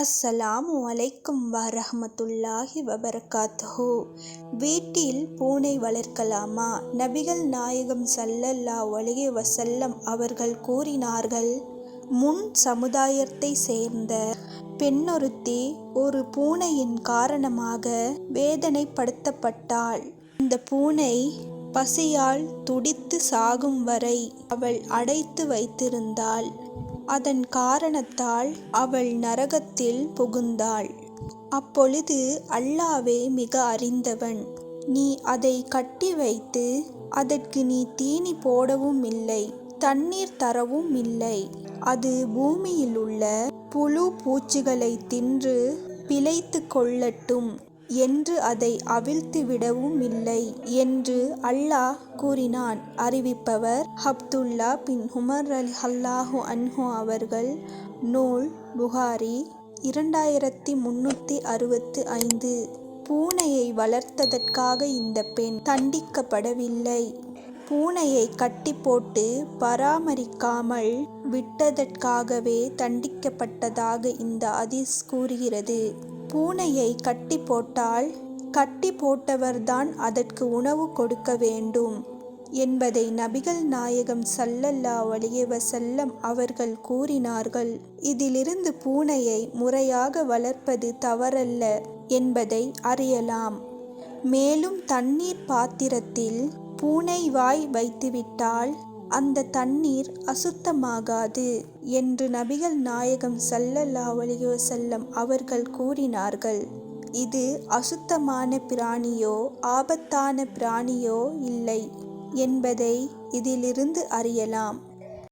அஸ்ஸலாமு அலைக்கும் வரஹமத்துல்லாஹி வபரகாத்துஹு. வீட்டில் பூனை வளர்க்கலாமா? நபிகள் நாயகம் சல்லல்லா அலைஹி வசல்லம் அவர்கள் கூறினார்கள் முன் சமுதாயத்தை சேர்ந்த பெண்ணொருத்தி ஒரு பூனையின் காரணமாக வேதனைப்படுத்தப்பட்டாள். இந்த பூனை பசியால் துடித்து சாகும் வரை அவள் அடைத்து வைத்திருந்தாள். அதன் காரணத்தால் அவள் நரகத்தில் புகுந்தாள். அப்பொழுது அல்லாவே மிக அறிந்தவன். நீ அதை கட்டி வைத்து அதற்கு நீ தீனி போடவும் இல்லை தண்ணீர் தரவும் இல்லை. அது பூமியில் உள்ள புழு பூச்சிகளை தின்று பிழைத்து கொள்ளட்டும். என்று அதை அவிழ்த்து விடவும் இல்லை என்று அல்லாஹ் கூறினான். அறிவிப்பவர் அப்துல்லா பின் உமர் அல் அல்லாஹு அன்ஹு அவர்கள். நூல் புகாரி இரண்டாயிரத்தி முன்னூற்றி அறுபத்து ஐந்து பூனையை வளர்த்ததற்காக இந்த பெண் தண்டிக்கப்படவில்லை. பூனையை கட்டி போட்டு பராமரிக்காமல் விட்டதற்காகவே தண்டிக்கப்பட்டதாக இந்த அதிஸ் கூறுகிறது. பூனையை கட்டி போட்டால் கட்டி போட்டவர்தான் அதற்கு உணவு கொடுக்க வேண்டும் என்பதை நபிகள் நாயகம் சல்லல்லா வலியவ செல்லம் அவர்கள் கூறினார்கள். இதிலிருந்து பூனையை முறையாக வளர்ப்பது தவறல்ல என்பதை அறியலாம். மேலும் தண்ணீர் பாத்திரத்தில் பூனை வாய் வைத்துவிட்டால் அந்த தண்ணீர் அசுத்தமாகாது என்று நபிகள் நாயகம் சல்லல்லா அலைஹி வஸல்லம் அவர்கள் கூறினார்கள். இது அசுத்தமான பிராணியோ ஆபத்தான பிராணியோ இல்லை என்பதை இதிலிருந்து அறியலாம்.